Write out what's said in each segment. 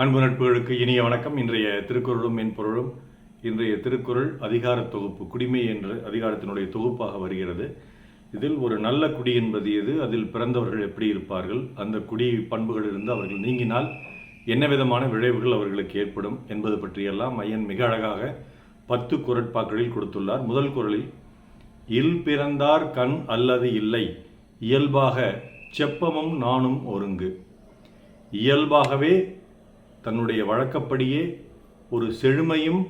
அன்பு நட்புகளுக்கு இனிய வணக்கம். இன்றைய திருக்குறளும் மென்பொருளும் இன்றைய திருக்குறள் அதிகார தொகுப்பு குடிமை என்ற அதிகாரத்தினுடைய தொகுப்பாக வருகிறது. இதில் ஒரு நல்ல குடி என்பது எது? அதில் பிறந்தவர்கள் எப்படி இருப்பார்கள்? அந்த குடி பண்புகளிலிருந்து அவர்கள் நீங்கினால் என்ன விதமான விளைவுகள் அவர்களுக்கு ஏற்படும் என்பது பற்றியெல்லாம் ஐயன் மிக அழகாக பத்து குரட்பாக்களில் கொடுத்துள்ளார். முதல் குரலில் இல் பிறந்தார் கண் அல்லது இல்லை இயல்பாக செப்பமும் நானும் ஒருங்கு. இயல்பாகவே தன்னுடைய வழக்கப்படியே ஒரு செழுமையும்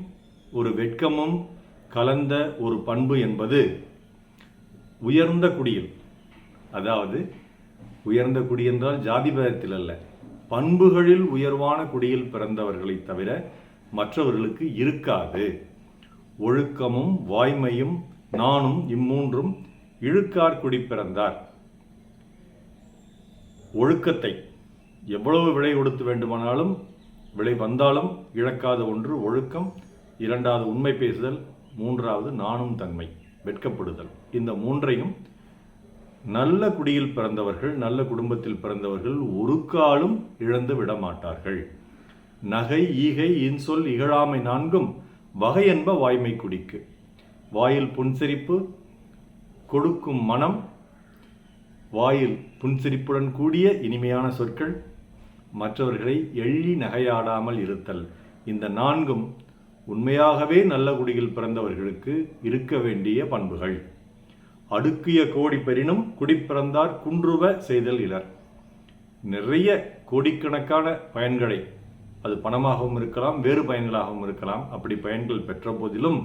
ஒரு வெட்கமும் கலந்த ஒரு பண்பு என்பது உயர்ந்த குடியில். அதாவது உயர்ந்த குடி என்றால் ஜாதி அல்ல. பண்புகளில் உயர்வான குடியில் பிறந்தவர்களை தவிர மற்றவர்களுக்கு இருக்காது. ஒழுக்கமும் வாய்மையும் நானும் இம்மூன்றும் இழுக்கார் குடி பிறந்தார். ஒழுக்கத்தை எவ்வளவு விலை கொடுத்து வேண்டுமானாலும் விலை வந்தாலும் இழக்காத ஒன்று ஒழுக்கம் இரண்டாவது உண்மை பேசுதல் மூன்றாவது நாணும் தன்மை வெட்கப்படுதல். இந்த மூன்றையும் நல்ல குடியில் பிறந்தவர்கள் நல்ல குடும்பத்தில் பிறந்தவர்கள் ஒரு காலும் இழந்து விட மாட்டார்கள் நகை ஈகை இன்சொல் இகழாமை நான்கும் வகை என்ப வாய்மை குடிக்கு. வாயில் புன்சிரிப்பு கொடுக்கும் மனம் வாயில் புன்சிரிப்புடன் கூடிய இனிமையான சொற்கள் மற்றவர்களை எள்ளி நகையாடாமல் இருத்தல். இந்த நான்கும் உண்மையாகவே நல்ல குடியில் பிறந்தவர்களுக்கு இருக்க வேண்டிய பண்புகள். அடுக்கிய கோடி பெறினும் குடிப்பிறந்தார் குன்றுவ செய்தல் இலர். நிறைய கோடிக்கணக்கான பயன்களை அது பணமாகவும் இருக்கலாம் வேறு பயன்களாகவும் இருக்கலாம் அப்படி பயன்கள் பெற்ற போதிலும்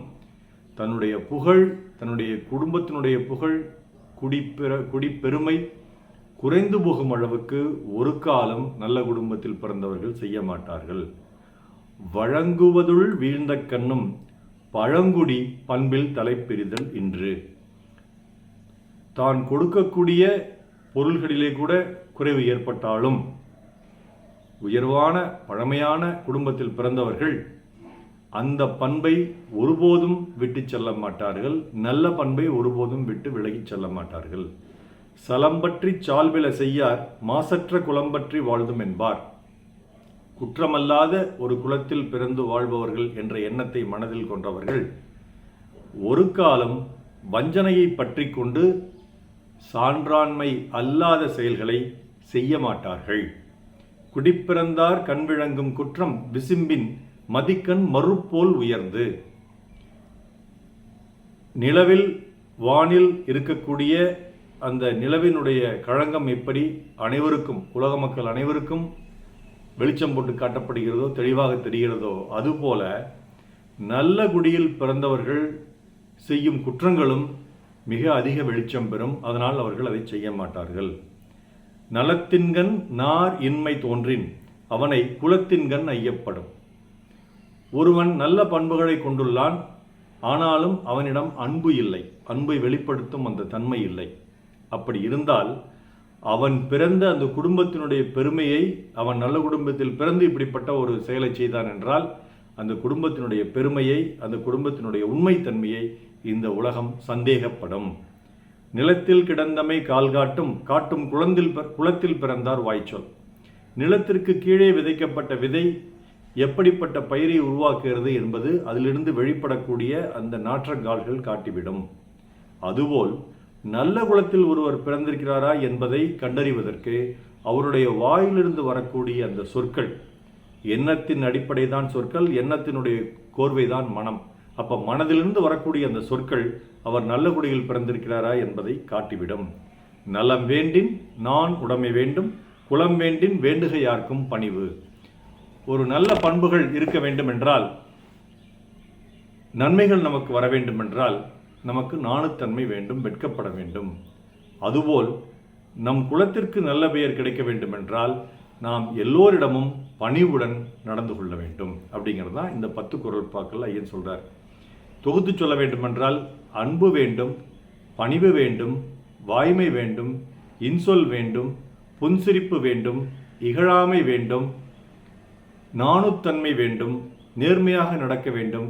தன்னுடைய புகழ் தன்னுடைய குடும்பத்தினுடைய புகழ் குடிப்பெற குடிப்பெருமை குறைந்து போகும் அளவுக்கு ஒரு காலம் நல்ல குடும்பத்தில் பிறந்தவர்கள் செய்ய மாட்டார்கள். வழங்குவதுள் வீழ்ந்த கண்ணும் பழங்குடி பண்பில் தலைப்பிரிதல் இன்று. தான் கொடுக்கக்கூடிய பொருள்களிலே கூட குறைவு ஏற்பட்டாலும் உயர்வான பழமையான குடும்பத்தில் பிறந்தவர்கள் அந்த பண்பை ஒருபோதும் விட்டு செல்ல மாட்டார்கள். நல்ல பண்பை ஒருபோதும் விட்டு விலகிச் செல்ல மாட்டார்கள். சலம்பற்றி சால்வில செய்யார் மாசற்ற குலம்பற்றி வாழ்தும் என்பார் குற்றமல்லாத ஒரு குலத்தில் பிறந்து வாழ்பவர்கள் என்ற எண்ணத்தை மனதில் கொண்டவர்கள் ஒரு காலம் வஞ்சனையை பற்றி கொண்டு சான்றாண்மை அல்லாத செயல்களை செய்ய மாட்டார்கள். குடிப்பிறந்தார் கண் விளங்கும் குற்றம் விசும்பின் மதிக்கண் மறுப்போல் உயர்ந்து. நிலவில் வானில் இருக்கக்கூடிய அந்த நிலவினுடைய களங்கம் எப்படி அனைவருக்கும் உலக மக்கள் அனைவருக்கும் வெளிச்சம் போட்டு காட்டப்படுகிறதோ தெளிவாக தெரிகிறதோ அதுபோல நல்ல குடியில் பிறந்தவர்கள் செய்யும் குற்றங்களும் மிக அதிக வெளிச்சம் பெறும். அதனால் அவர்கள் அதை செய்ய மாட்டார்கள். நலத்தின்கண் நார் இன்மை தோன்றின் அவனை குலத்தின்கண் ஐயப்படும். ஒருவன் நல்ல பண்புகளை கொண்டுள்ளான் ஆனாலும் அவனிடம் அன்பு இல்லை. அன்பை வெளிப்படுத்தும் அந்த தன்மை இல்லை. அப்படி இருந்தால் அவன் பிறந்த அந்த குடும்பத்தினுடைய பெருமையை அவன் நல்ல குடும்பத்தில் பிறந்து இப்படிப்பட்ட ஒரு செயலை செய்தான் என்றால் அந்த குடும்பத்தினுடைய பெருமையை அந்த குடும்பத்தினுடைய உண்மைத்தன்மையை இந்த உலகம் சந்தேகப்படும். நிலத்தில் கிடந்தமை கால் காட்டும் காட்டும் குளத்தில் குளத்தில் பிறந்தார் வாய்ச்சொல். நிலத்திற்கு கீழே விதைக்கப்பட்ட விதை எப்படிப்பட்ட பயிரை உருவாக்குகிறது என்பது அதிலிருந்து வெளிப்படக்கூடிய அந்த நாற்றங்கால்கள் காட்டிவிடும். அதுபோல் நல்ல குலத்தில் ஒருவர் பிறந்திருக்கிறாரா என்பதை கண்டறிவதற்கு அவருடைய வாயிலிருந்து வரக்கூடிய அந்த சொற்கள் எண்ணத்தின் அடிப்படை தான் சொற்கள் எண்ணத்தினுடைய கோர்வைதான் மனம். அப்ப மனதிலிருந்து வரக்கூடிய அந்த சொற்கள் அவர் நல்ல குடியில் பிறந்திருக்கிறாரா என்பதை காட்டிவிடும். நலம் வேண்டின் நான் உடமை வேண்டும். குலம் வேண்டின் வேண்டுகை யாருக்கும் பணிவு. ஒரு நல்ல பண்புகள் இருக்க வேண்டும் என்றால் நன்மைகள் நமக்கு வர வேண்டும் என்றால் நமக்கு நாணுத்தன்மை வேண்டும் வெட்கப்பட வேண்டும். அதுபோல் நம் குலத்திற்கு நல்ல பெயர் கிடைக்க வேண்டுமென்றால் நாம் எல்லோரிடமும் பணிவுடன் நடந்து கொள்ள வேண்டும். அப்படிங்கிறது தான் இந்த பத்து குரல் பாக்கள் ஐயன் சொல்கிறார் தொகுத்து சொல்ல வேண்டுமென்றால் அன்பு வேண்டும் பணிவு வேண்டும் வாய்மை வேண்டும் இன்சொல் வேண்டும் புன்சிரிப்பு வேண்டும் இகழாமை வேண்டும் நாணுத்தன்மை வேண்டும் நேர்மையாக நடக்க வேண்டும்.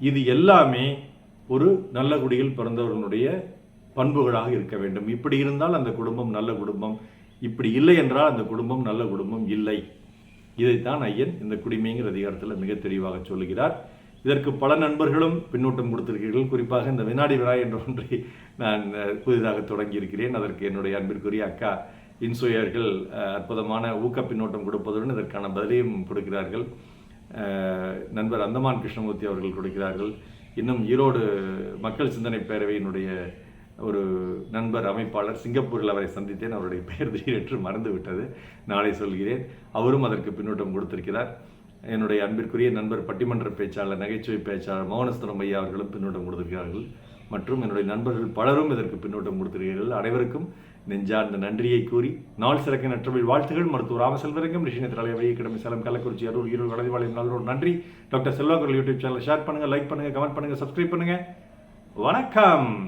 இது எல்லாமே ஒரு நல்ல குடியில் பிறந்தவர்களுடைய பண்புகளாக இருக்க வேண்டும். இப்படி இருந்தால் அந்த குடும்பம் நல்ல குடும்பம். இப்படி இல்லை என்றால் அந்த குடும்பம் நல்ல குடும்பம் இல்லை. இதைத்தான் ஐயன் இந்த குடிமைங்கிற அதிகாரத்தில் மிக தெளிவாக சொல்லுகிறார். இதற்கு பல நண்பர்களும் பின்னூட்டம் கொடுத்திருக்கிறீர்கள். குறிப்பாக இந்த வினாடி விழா என்ற ஒன்றை நான் புதிதாக தொடங்கியிருக்கிறேன். அதற்கு என்னுடைய அன்பிற்குரிய அக்கா இன்சுயர்கள் அற்புதமான ஊக்க பின்னூட்டம் கொடுப்பதுடன் இதற்கான பதிலையும் கொடுக்கிறார்கள். நண்பர் அந்தமான் கிருஷ்ணமூர்த்தி அவர்கள் கொடுக்கிறார்கள். இன்னும் ஈரோடு மக்கள் சிந்தனை பேரவையினுடைய ஒரு நண்பர் அமைப்பாளர் சிங்கப்பூரில் அவரை சந்தித்தேன். அவருடைய பெயர் திடீரென்று மறந்துவிட்டது. நாளை சொல்கிறேன். அவரும் அதற்கு பின்னூட்டம் கொடுத்திருக்கிறார். என்னுடைய அன்பிற்குரிய நண்பர் பட்டிமன்ற பேச்சாளர் நகைச்சுவை பேச்சாளர் மௌனஸ்தரம் ஐயா அவர்களும் பின்னூட்டம் கொடுத்திருக்கிறார்கள். மற்றும் என்னுடைய நண்பர்கள் பலரும் இதற்கு பின்னூட்டம் கொடுத்திருக்கிறார்கள். அனைவருக்கும் நெஞ்சார்ந்த நன்றியை கூறி நாள் சிறக்க நற்றமிழ் வாழ்த்துகள். மருத்துவர் ராமசெல்வரங்கம் ரிஷினை தலைவர் வைகை சேலம் கள்ளக்குறிச்சி அரூர் ஈரோடு கலதிவாளையம் நல்லூர் நன்றி. Doctor Selva YouTube channel share பண்ணுங்கள் லைக் பண்ணுங்கள் கமெண்ட் பண்ணுங்கள் சப்ஸ்கிரைப் பண்ணுங்கள் வணக்கம்.